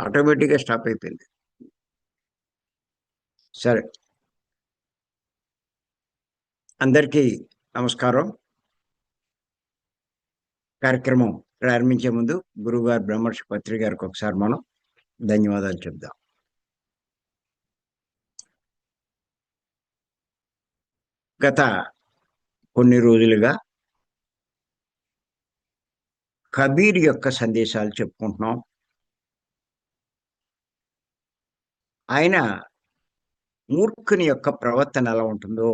ఆటోమేటిక్గా స్టాప్ అయిపోయింది. సరే. అందరికీ నమస్కారం. కార్యక్రమం ప్రారంభించే ముందు గురుగారు బ్రహ్మర్షి పత్రి గారికి ఒకసారి మనం ధన్యవాదాలు చెప్దాం. గత కొన్ని రోజులుగా కబీర్ యొక్క సందేశాలు చెప్పుకుంటున్నాం. ఆయన మూర్ఖుని యొక్క ప్రవర్తన ఎలా ఉంటుందో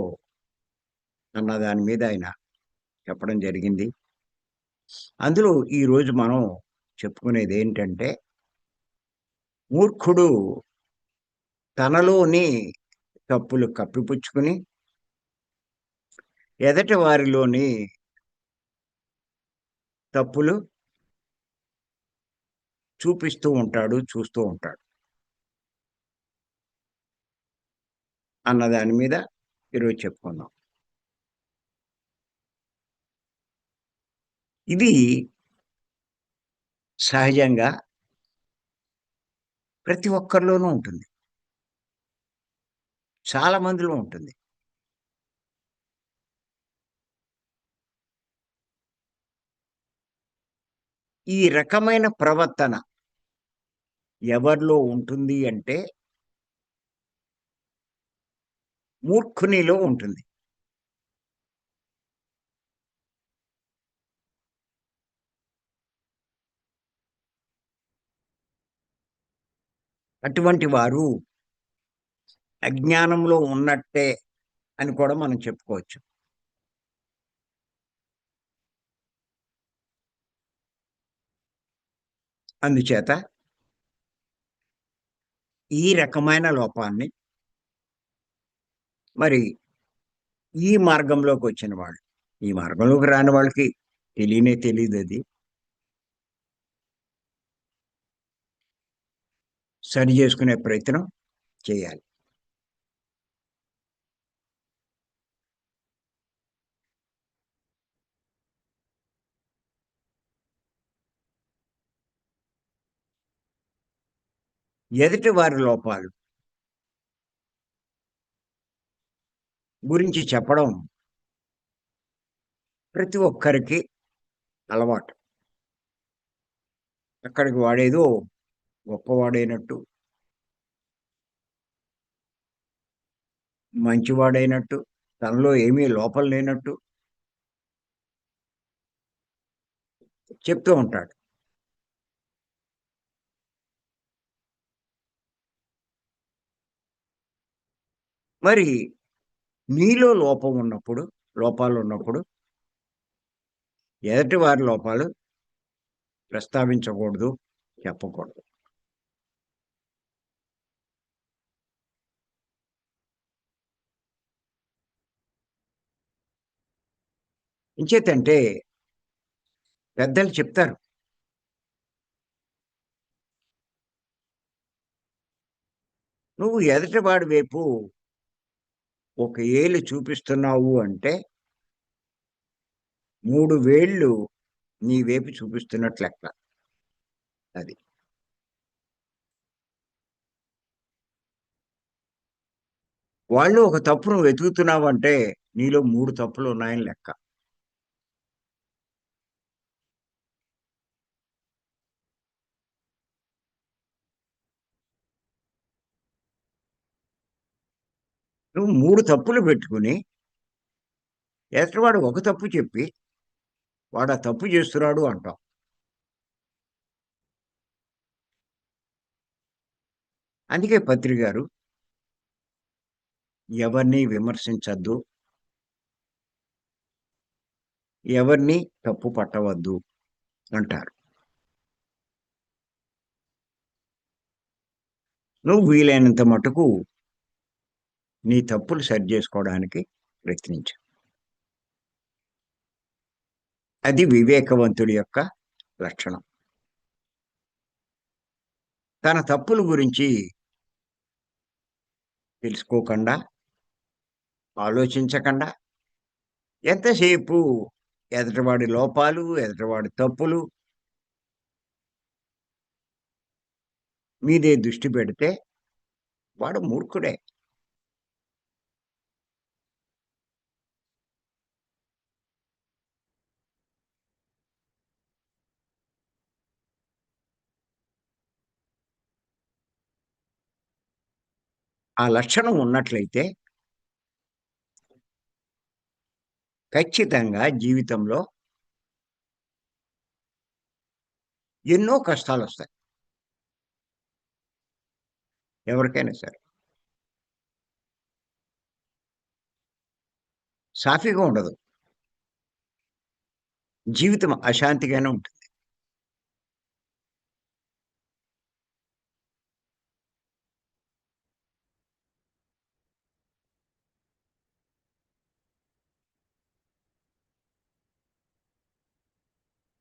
అన్న దాని మీద ఆయన చెప్పడం జరిగింది. అందులో ఈరోజు మనం చెప్పుకునేది ఏంటంటే మూర్ఖుడు తనలోని తప్పులు కప్పిపుచ్చుకుని ఎదటి వారిలోని తప్పులు చూపిస్తూ ఉంటాడు చూస్తూ ఉంటాడు. అన్న దాని మీద ఈరోజు చెప్పుకుందాం. ఇది సహజంగా ప్రతి ఒక్కరిలోనూ ఉంటుంది. చాలా మందిలో ఉంటుంది. ఈ రకమైన ప్రవర్తన ఎవరిలో ఉంటుంది అంటే మూర్ఖునిలో ఉంటుంది. అటువంటి వారు అజ్ఞానంలో ఉన్నట్టే అని కూడా మనం చెప్పుకోవచ్చు. అందుచేత ఈ రకమైన లోపాన్ని మరి ఈ మార్గంలోకి వచ్చిన వాళ్ళు ఈ మార్గంలోకి రాని వాళ్ళకి తెలియనే తెలియదు అది. సరి చేసుకునే ప్రయత్నం చేయాలి. ఎదుటి వారి లోపాలు గురించి చెప్పడం ప్రతి ఒక్కరికి అలవాటు. అక్కడికి వాడేదో గొప్పవాడైనట్టు. మంచివాడైనట్టు. తనలో ఏమీ లోపం లేనట్టు. చెప్తూ ఉంటాడు. మరి నీలో లోపం ఉన్నప్పుడు లోపాలు ఉన్నప్పుడు ఎదటి వారి లోపాలు ప్రస్తావించకూడదు చెప్పకూడదు. ఇంచేతంటే పెద్దలు చెప్తారు. నువ్వు ఎదటివాడి వైపు ఒక ఏలు చూపిస్తున్నావు అంటే మూడు వేళ్ళు నీ వేపు చూపిస్తున్నట్లు లెక్క. అది. వాళ్ళు ఒక తప్పును వెతుకుతున్నావు అంటే నీలో మూడు తప్పులు ఉన్నాయని లెక్క. మూడు తప్పులు పెట్టుకుని ఎత్తవాడు ఒక తప్పు చెప్పి వాడు ఆ తప్పు చేస్తున్నాడు అంటాం. అందుకే పత్రి గారు ఎవరిని విమర్శించద్దు. ఎవరిని తప్పు పట్టవద్దు అంటారు. నువ్వు వీలైనంత మటుకు నీ తప్పులు సరి చేసుకోవడానికి ప్రయత్నించు. అది వివేకవంతుడి యొక్క లక్షణం. తన తప్పుల గురించి తెలుసుకోకుండా ఆలోచించకుండా ఎంతసేపు ఎదటివాడి లోపాలు ఎదటివాడి తప్పులు మీదే దృష్టి పెడితే వాడు మూర్ఖుడే. ఆ లక్షణం ఉన్నట్లయితే ఖచ్చితంగా జీవితంలో ఎన్నో కష్టాలు వస్తాయి ఎవరికైనా సరే. సాఫీగా ఉండదు. జీవితం అశాంతిగానే ఉంటుంది.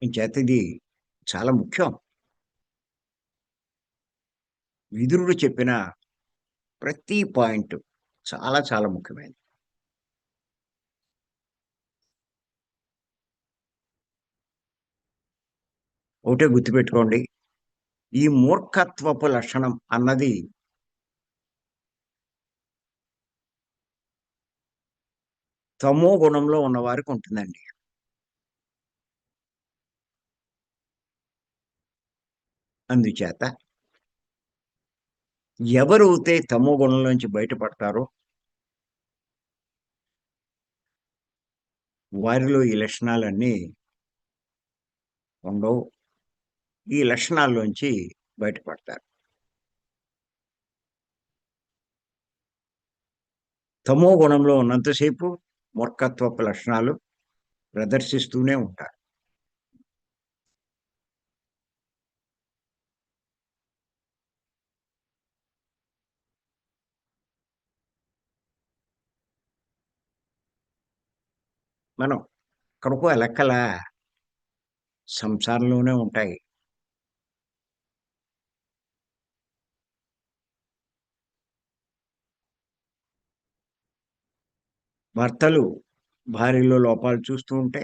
ఇంచేత ఇది చాలా ముఖ్యం. విదురుడు చెప్పిన ప్రతి పాయింట్ చాలా చాలా ముఖ్యమైనది. ఒకటే గుర్తుపెట్టుకోండి. ఈ మూర్ఖత్వపు లక్షణం అన్నది తమో గుణంలో ఉన్నవారికి ఉంటుందండి. అందుచేత ఎవరైతే తమో గుణంలోంచి బయటపడతారో వారిలో ఈ లక్షణాలన్నీ ఉండవు. ఈ లక్షణాల్లోంచి బయటపడతారు. తమో గుణంలో ఉన్నంతసేపు మూర్ఖత్వపు లక్షణాలు ప్రదర్శిస్తూనే ఉంటారు. మనం కడుపు ఎలక్కల సంసారంలోనే ఉంటాయి. భర్తలు భార్యలో లోపాలు చూస్తూ ఉంటే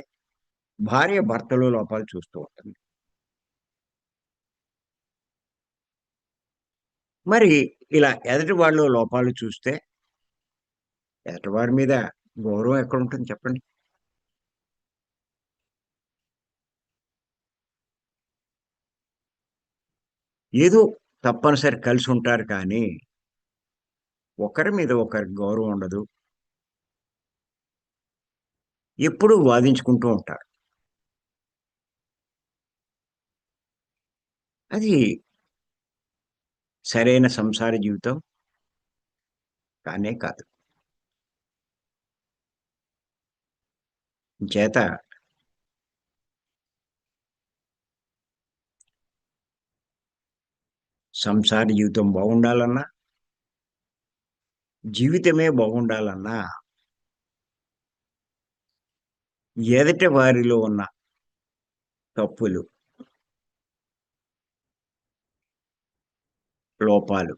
భార్య భర్తలో లోపాలు చూస్తూ ఉంటుంది. మరి ఇలా ఎదుటి వాళ్ళు లోపాలు చూస్తే ఎదుటివారి మీద గౌరవం ఎక్కడ ఉంటుంది చెప్పండి? ఏదో తప్పనిసరి కలిసి ఉంటారు కానీ ఒకరి మీద ఒకరికి గౌరవం ఉండదు. ఎప్పుడూ వాదించుకుంటూ ఉంటారు. అది సరైన సంసార జీవితం కానే కాదు. చేత సంసార జీవితం బాగుండాలన్నా జీవితమే బాగుండాలన్నా ఎదట వారిలో ఉన్న తప్పులు లోపాలు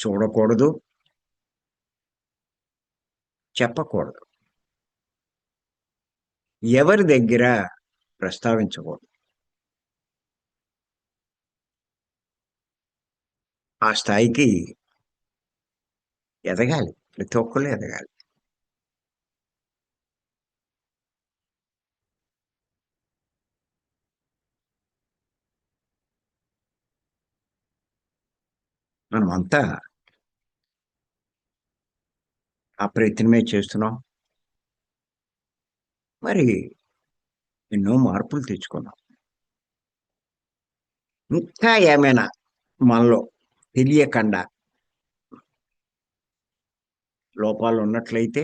చూడకూడదు చెప్పకూడదు. ఎవరి దగ్గర ప్రస్తావించకూడదు. ఆ స్థాయికి ఎదగాలి ప్రతి ఒక్కరు ఎదగాలి మనమంతా ఆ ప్రయత్నమే చేస్తున్నాం మరి ఎన్నో మార్పులు తెచ్చుకున్నాం ఇంకా ఏమైనా మనలో తెలియకుండా లోపాలు ఉన్నట్లయితే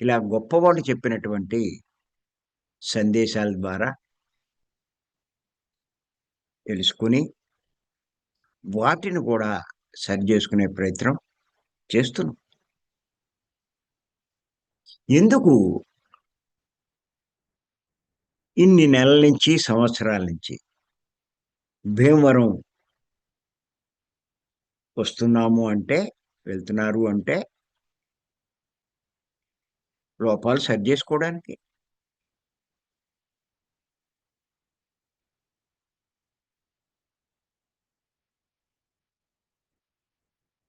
ఇలా గొప్పవాళ్ళు చెప్పినటువంటి సందేశాల ద్వారా తెలుసుకుని వాటిని కూడా సరి చేసుకునే ప్రయత్నం చేస్తున్నాం. ఎందుకు? ఇన్ని నెలల నుంచి సంవత్సరాల నుంచి భీమవరం వస్తున్నాము అంటే వెళ్తున్నారు అంటే లోపాలు సరి చేసుకోవడానికి.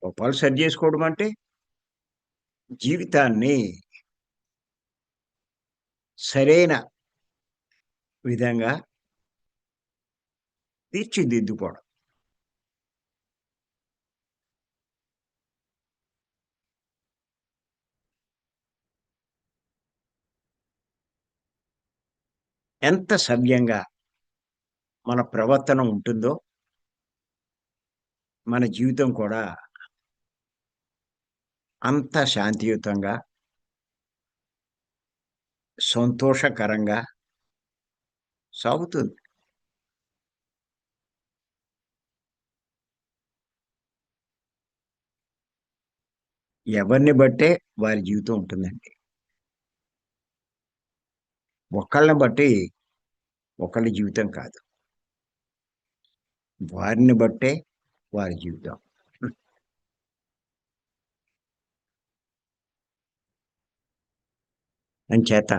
లోపాలు సరి చేసుకోవడం అంటే జీవితాన్ని సరైన విధంగా తీర్చిదిద్దుకోవడం. ఎంత సవ్యంగా మన ప్రవర్తన ఉంటుందో మన జీవితం కూడా అంత శాంతియుతంగా సంతోషకరంగా సాగుతుంది. ఎవరిని బట్టే వారి జీవితం ఉంటుందండి. ఒకళ్ళని బట్టి ఒకళ్ళ జీవితం కాదు. వారిని బట్టే వారి జీవితం. అంచేత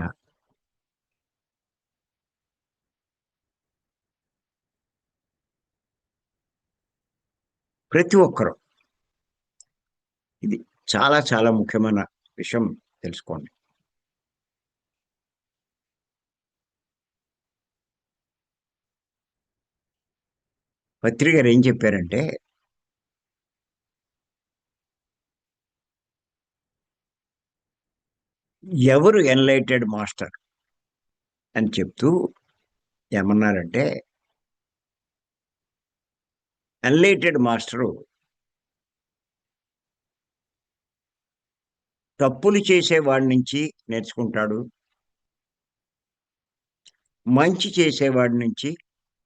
ప్రతి ఒక్కరూ ఇది చాలా చాలా ముఖ్యమైన విషయం తెలుసుకోండి. పత్రి గారు ఏం చెప్పారంటే ఎవరు ఎన్లైటెడ్ మాస్టర్ అని చెప్తూ ఏమన్నారంటే ఎన్లైటెడ్ మాస్టరు తప్పులు చేసేవాడి నుంచి నేర్చుకుంటాడు మంచి చేసేవాడి నుంచి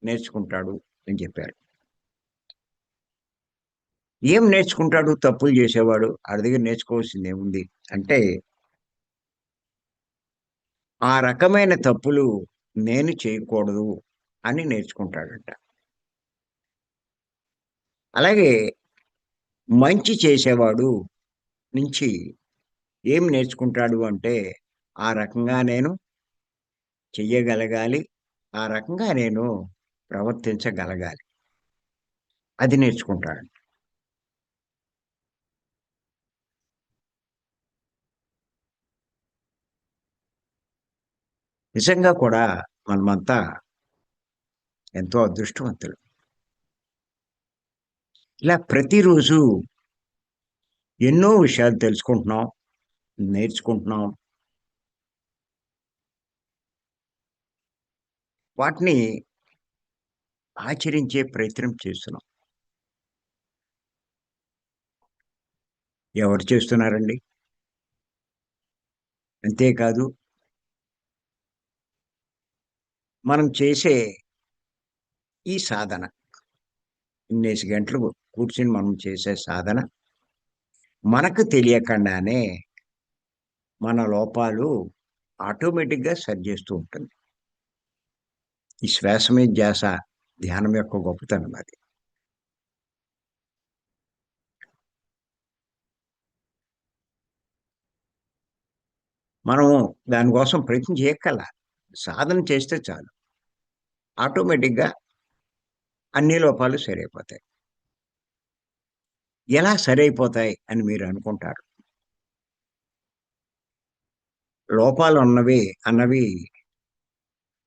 నేర్చుకుంటాడు అని చెప్పారు. ఏం నేర్చుకుంటాడు? తప్పులు చేసేవాడు. ఆడి దగ్గర నేర్చుకోవాల్సింది ఏముంది? అంటే ఆ రకమైన తప్పులు నేను చేయకూడదు అని నేర్చుకుంటాడంట. అలాగే మంచి చేసేవాడు నుంచి ఏం నేర్చుకుంటాడు అంటే ఆ రకంగా నేను చెయ్యగలగాలి ఆ రకంగా నేను ప్రవర్తించగలగాలి. అది నేర్చుకుంటాడు నిజంగా కూడా మనమంతా ఎంతో అదృష్టవంతులు. ఇలా ప్రతిరోజు ఎన్నో విషయాలు తెలుసుకుంటున్నాం నేర్చుకుంటున్నాం. వాటిని ఆచరించే ప్రయత్నం చేస్తున్నాం. ఎవరు చేస్తున్నారండి? అంతేకాదు మనం చేసే ఈ సాధన. ఇన్నేసి గంటలు కూర్చుని మనం చేసే సాధన. మనకు తెలియకుండానే మన లోపాలు ఆటోమేటిక్గా సరి చేస్తూ ఉంటుంది. ఈ శ్వాస మీద ధ్యాస ధ్యానం యొక్క గొప్పతనం అది. మనం దానికోసం ప్రయత్నం చేయక్కల సాధన చేస్తే చాలు. ఆటోమేటిక్గా అన్ని లోపాలు సరైపోతాయి. ఎలా సరైపోతాయి అని మీరు అనుకుంటారు? లోపాలు ఉన్నవి అన్నవి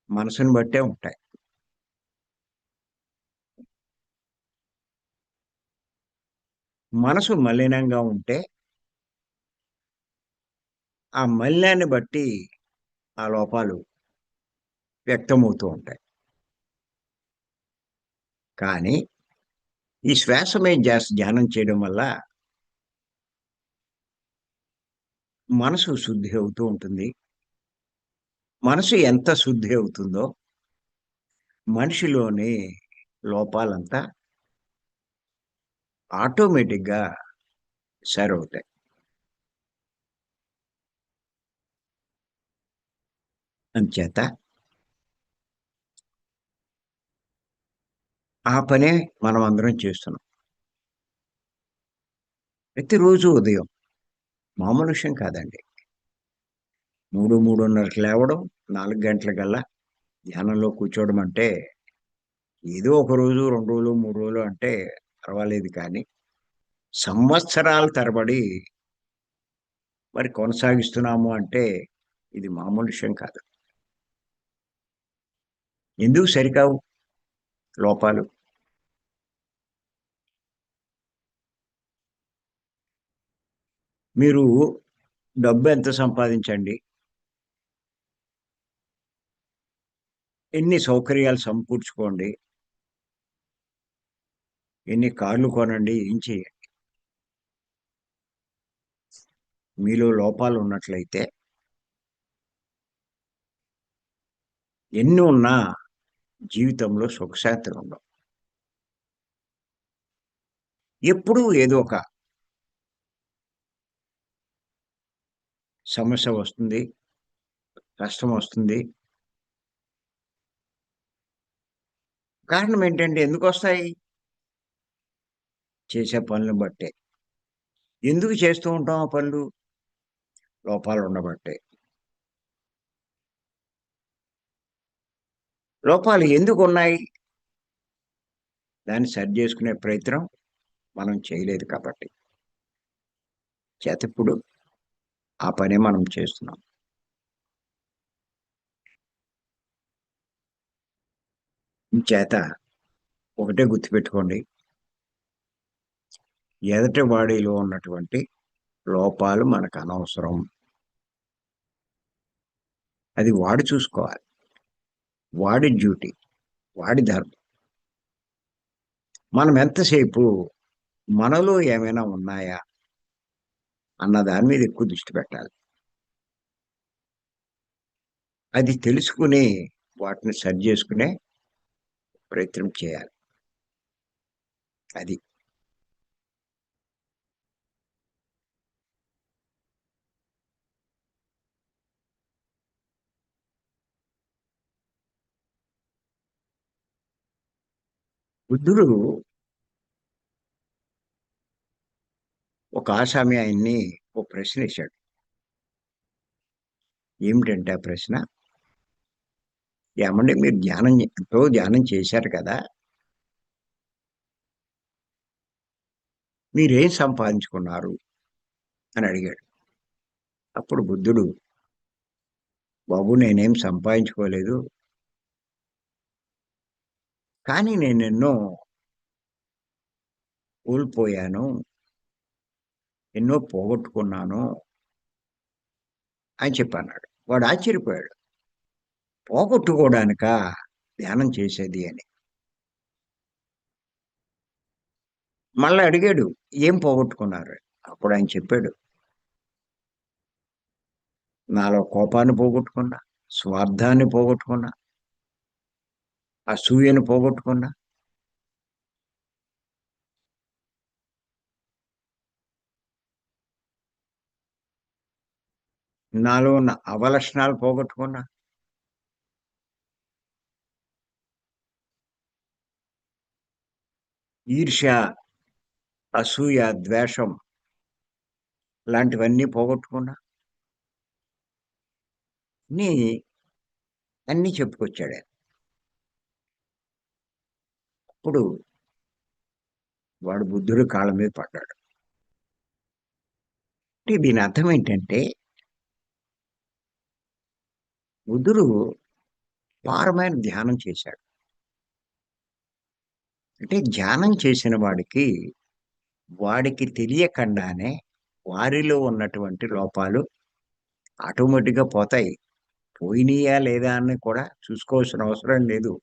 మనసుని బట్టే ఉంటాయి. మనసు మలినంగా ఉంటే ఆ మలినాన్ని బట్టి ఆ లోపాలు వ్యక్తమవుతూ ఉంటాయి. కానీ ఈ శ్వాస మీద జాస్- ధ్యానం చేయడం వల్ల మనసు శుద్ధి అవుతూ ఉంటుంది. మనసు ఎంత శుద్ధి అవుతుందో మనిషిలోని లోపాలంతా ఆటోమేటిక్గా అవుతాయి. అంచేత ఆ పనే మనం అందరం చేస్తున్నాం. ప్రతిరోజు ఉదయం మామూలు విషయం కాదండి. మూడు మూడున్నరకి లేవడం నాలుగు గంటలకల్లా ధ్యానంలో కూర్చోవడం అంటే ఏదో ఒక రోజు రెండు రోజులు మూడు రోజులు అంటే పర్వాలేదు కానీ సంవత్సరాల తరబడి మరి కొనసాగిస్తున్నాము అంటే ఇది మామూలు విషయం కాదు. ఎందుకు సరికావు? లోపాలు. మీరు డబ్బు ఎంత సంపాదించండి? ఎన్ని సౌకర్యాలు సమకూర్చుకోండి? ఎన్ని కార్లు కొనండి? ఏం చేయండి? మీలో లోపాలు ఉన్నట్లయితే ఎన్ని ఉన్నా జీవితంలో సుఖశాంతులు ఉండవు ఎప్పుడూ ఏదో ఒక సమస్య వస్తుంది కష్టం వస్తుంది. కారణం ఏంటంటే ఎందుకు వస్తాయి? చేసే పనులు బట్టే. ఎందుకు చేస్తూ ఉంటాం ఆ పనులు? లోపాలు ఉండబట్టే. లోపాలు ఎందుకు ఉన్నాయి దాన్ని సరి చేసుకునే ప్రయత్నం మనం చేయలేదు కాబట్టి. చేతప్పుడు ఆ పనే మనం చేస్తున్నాం. చేత ఒకటే గుర్తుపెట్టుకోండి. ఎదటి బాడీలో ఉన్నటువంటి లోపాలు మనకు అనవసరం. అది వాడు చూసుకోవాలి. వాడి డ్యూటీ వాడి ధర్మం. మనం ఎంతసేపు మనలో ఏమైనా ఉన్నాయా అన్న దాని మీద ఎక్కువ దృష్టి పెట్టాలి. అది తెలుసుకుని వాటిని సరి చేసుకునే ప్రయత్నం చేయాలి. అది బుద్ధుడు ఒక ఆసామి ఆయన్ని ఒక ప్రశ్న వేశాడు. ఏమిటంటే ఆ ప్రశ్న? ఏమంటే మీరు ధ్యానం ఎంతో ధ్యానం చేశారు కదా. మీరేం సంపాదించుకున్నారు? అని అడిగాడు. అప్పుడు బుద్ధుడు బాబు నేనేం సంపాదించుకోలేదు. కానీ నేను ఎన్నో కోల్పోయాను ఎన్నో పోగొట్టుకున్నాను అని చెప్పన్నాడు. వాడు ఆశ్చర్యపోయాడు. పోగొట్టుకోవడానిక ధ్యానం చేసేది అని. మళ్ళీ అడిగాడు ఏం పోగొట్టుకున్నారు? అప్పుడు ఆయన చెప్పాడు నాలో కోపాన్ని పోగొట్టుకున్నా స్వార్థాన్ని పోగొట్టుకున్నా అసూయను పోగొట్టుకున్నా? నాలో ఉన్న అవలక్షణాలు పోగొట్టుకున్నా? ఈర్ష్య అసూయ ద్వేషం లాంటివన్నీ పోగొట్టుకున్నా? నీ అన్నీ చెప్పుకొచ్చాడు అప్పుడు వాడు బుద్ధుడు కాళ్ళ మీద పడ్డాడు. అంటే దీని అర్థం ఏంటంటే బుద్ధుడు పారమైన ధ్యానం చేశాడు. అంటే ధ్యానం చేసిన వాడికి వాడికి తెలియకుండానే వారిలో ఉన్నటువంటి లోపాలు ఆటోమేటిక్గా పోతాయి. పోయినాయా లేదా అని కూడా చూసుకోవాల్సిన అవసరం లేదు.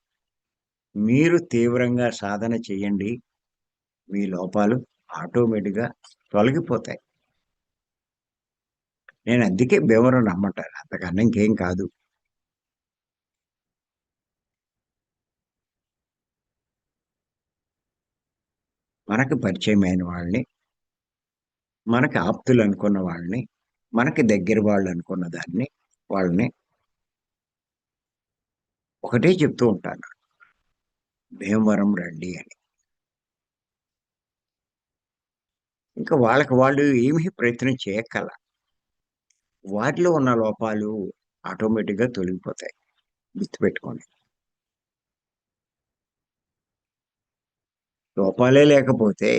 మీరు తీవ్రంగా సాధన చేయండి. మీ లోపాలు ఆటోమేటిక్గా తొలగిపోతాయి. నేను అందుకే భీమరం నమ్మంటాను అంతకన్నా ఇంకేం కాదు. మనకు పరిచయమైన వాళ్ళని మనకి ఆప్తులు అనుకున్న వాళ్ళని మనకి దగ్గర వాళ్ళు అనుకున్న దాన్ని వాళ్ళని ఒకటే చెప్తూ ఉంటాను. భీమవరం రండి అని. ఇంకా వాళ్ళకి వాళ్ళు ఏమీ ప్రయత్నం చేయక్కల. వాటిలో ఉన్న లోపాలు ఆటోమేటిక్గా తొలగిపోతాయి. గుర్తుపెట్టుకోండి. లోపాలే లేకపోతే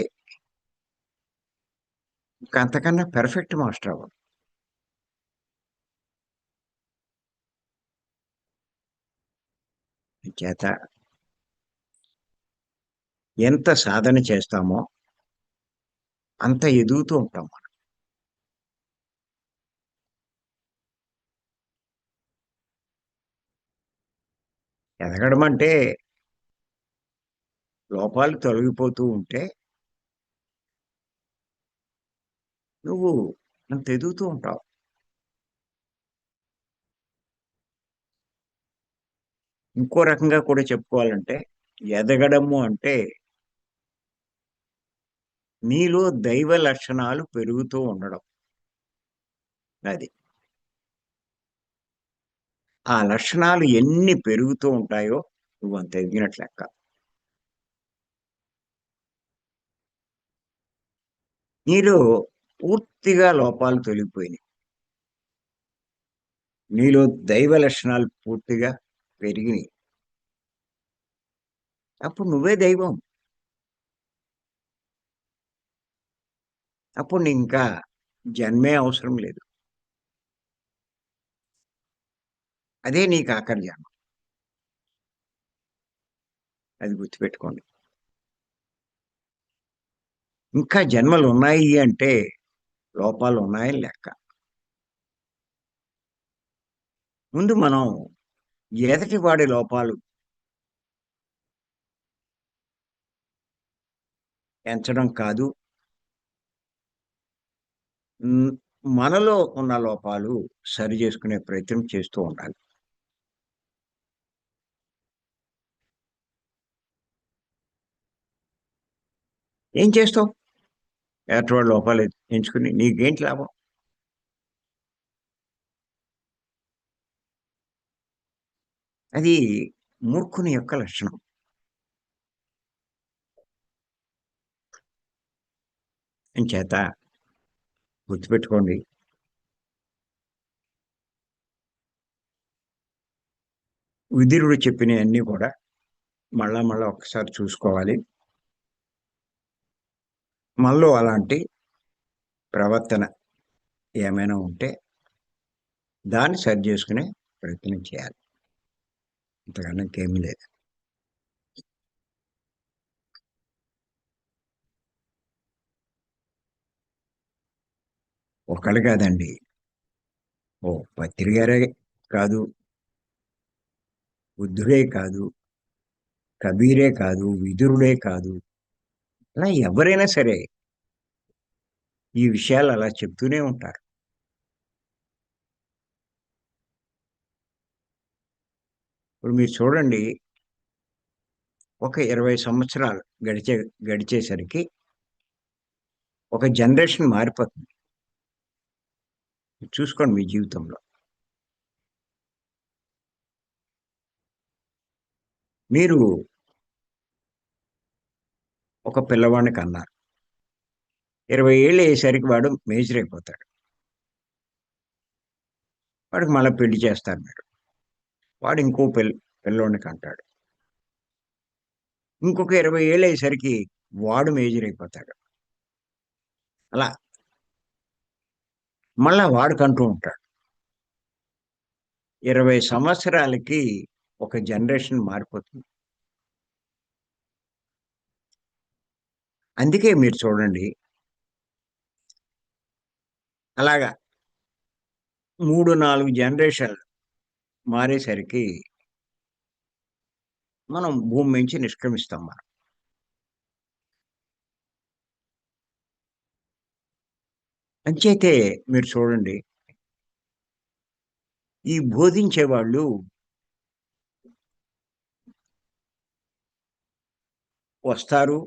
ఇంకా అంతకన్నా పెర్ఫెక్ట్ మాస్టర్ అవ్వదు చేత ఎంత సాధన చేస్తామో అంత ఎదుగుతూ ఉంటాం మనం. ఎదగడం అంటే లోపాలు తొలగిపోతూ ఉంటే నువ్వు అంత ఎదుగుతూ ఉంటావు. ఇంకో రకంగా కూడా చెప్పుకోవాలంటే ఎదగడము అంటే నీలో దైవ లక్షణాలు పెరుగుతూ ఉండడం. అది. ఆ లక్షణాలు ఎన్ని పెరుగుతూ ఉంటాయో నువ్వు అంత ఎదిగినట్లు లెక్క. నీలో పూర్తిగా లోపాలు తొలగిపోయినాయి. నీలో దైవ లక్షణాలు పూర్తిగా పెరిగినాయి. అప్పుడు నువ్వే దైవం. అప్పుడు ఇంకా జన్మే అవసరం లేదు. అదే నీకు ఆఖరి జన్మ. అది గుర్తుపెట్టుకోండి. ఇంకా జన్మలు ఉన్నాయి అంటే లోపాలు ఉన్నాయని లెక్క. ముందు మనం ఎదటి వాడి లోపాలు ఎంచడం కాదు మనలో ఉన్న లోపాలు సరి చేసుకునే ప్రయత్నం చేస్తూ ఉండాలి. ఏం చేస్తావు? ఎటువంటి లోపాలు ఎంచుకుని నీకేంటి లాభం? అది మూర్ఖుని యొక్క లక్షణం. చేత గుర్తుపెట్టుకోండి. విదురుడు చెప్పినవన్నీ కూడా మళ్ళా మళ్ళా ఒకసారి చూసుకోవాలి. మనలో అలాంటి ప్రవర్తన ఏమైనా ఉంటే దాన్ని సరి చేసుకునే ప్రయత్నం చేయాలి. ఇంతకన్నా ఇంకేమీ లేదు. ఒకళ్ళు కాదండి. ఓ పత్రిగారే కాదు. బుద్ధుడే కాదు. కబీరే కాదు. విదురుడే కాదు. అలా ఎవరైనా సరే ఈ విషయాలు అలా చెప్తూనే ఉంటారు. ఇప్పుడు మీరు చూడండి. ఒక ఇరవై సంవత్సరాలు గడిచే గడిచేసరికి ఒక జనరేషన్ మారిపోతుంది. చూసుకోండి మీ జీవితంలో. మీరు ఒక పిల్లవాడిని కన్నారు. ఇరవై ఏళ్ళు అయ్యేసరికి వాడు మేజర్ అయిపోతాడు. వాడికి మళ్ళీ పెళ్ళి చేస్తారు మీరు. వాడు ఇంకో పిల్ల పిల్లోడిని కంటాడు. ఇంకొక ఇరవై ఏళ్ళు అయ్యేసరికి వాడు మేజర్ అయిపోతాడు. అలా మళ్ళా వాడుకంటూ ఉంటాడు. ఇరవై సంవత్సరాలకి ఒక జనరేషన్ మారిపోతుంది. అందుకే మీరు చూడండి. అలాగా మూడు నాలుగు జనరేషన్లు మారేసరికి మనం భూమి నుంచి నిష్క్రమిస్తాం మనం. అంచేతే మీరు చూడండి. ఈ బోధించే వాళ్ళు వస్తారు.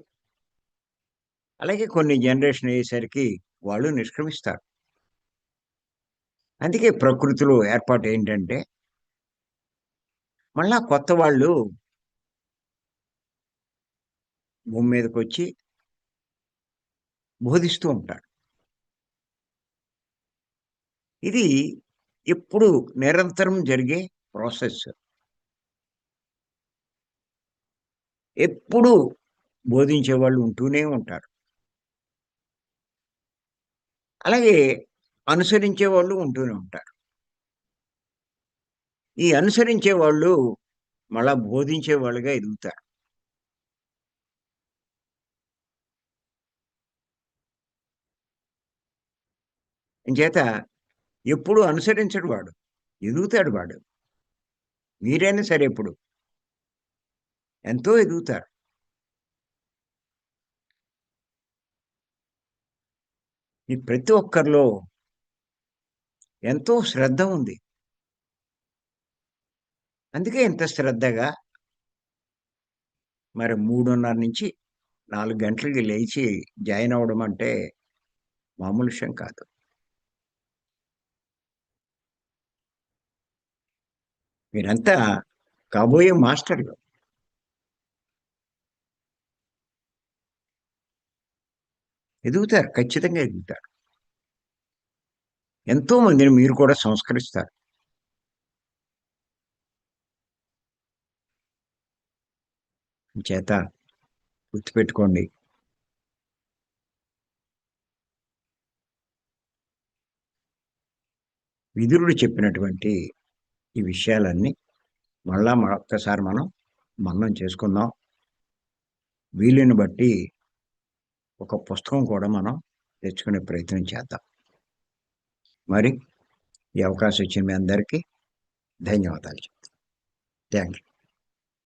అలాగే కొన్ని జనరేషన్ అయ్యేసరికి వాళ్ళు నిష్క్రమిస్తారు. అందుకే ప్రకృతిలో ఏర్పాటు ఏంటంటే మళ్ళా కొత్త వాళ్ళు భూమి మీదకి వచ్చి బోధిస్తూ ఉంటారు. ఇది ఎప్పుడు నిరంతరం జరిగే ప్రాసెస్. ఎప్పుడు బోధించే వాళ్ళు ఉంటూనే ఉంటారు. అలాగే అనుసరించే వాళ్ళు ఉంటూనే ఉంటారు. ఈ అనుసరించే వాళ్ళు మళ్ళా బోధించే వాళ్ళుగా ఎదుగుతారు. చేత ఎప్పుడు అనుసరించడు వాడు. ఎదుగుతాడు వాడు. మీరైనా సరే ఎప్పుడు ఎంతో ఎదుగుతారు. ఈ ప్రతి ఒక్కరిలో ఎంతో శ్రద్ధ ఉంది. అందుకే ఇంత శ్రద్ధగా మరి మూడున్నర నుంచి నాలుగు గంటలకి లేచి జాయిన్ అవ్వడం అంటే మామూలు విషయం కాదు. మీరంతా కాబోయే మాస్టర్లు. ఎదుగుతారు ఖచ్చితంగా ఎదుగుతారు. ఎంతో మందిని మీరు కూడా సంస్కరిస్తారు. చేత గుర్తుపెట్టుకోండి. విదురుడు చెప్పినటువంటి ఈ విషయాలన్నీ మళ్ళా మరొక్కసారి మనం మన్నం చేసుకుందాం. వీలుని బట్టి ఒక పుస్తకం కూడా మనం తెచ్చుకునే ప్రయత్నం చేద్దాం. మరి ఈ అవకాశం ఇచ్చిన మీ అందరికీ ధన్యవాదాలు థ్యాంక్ యూ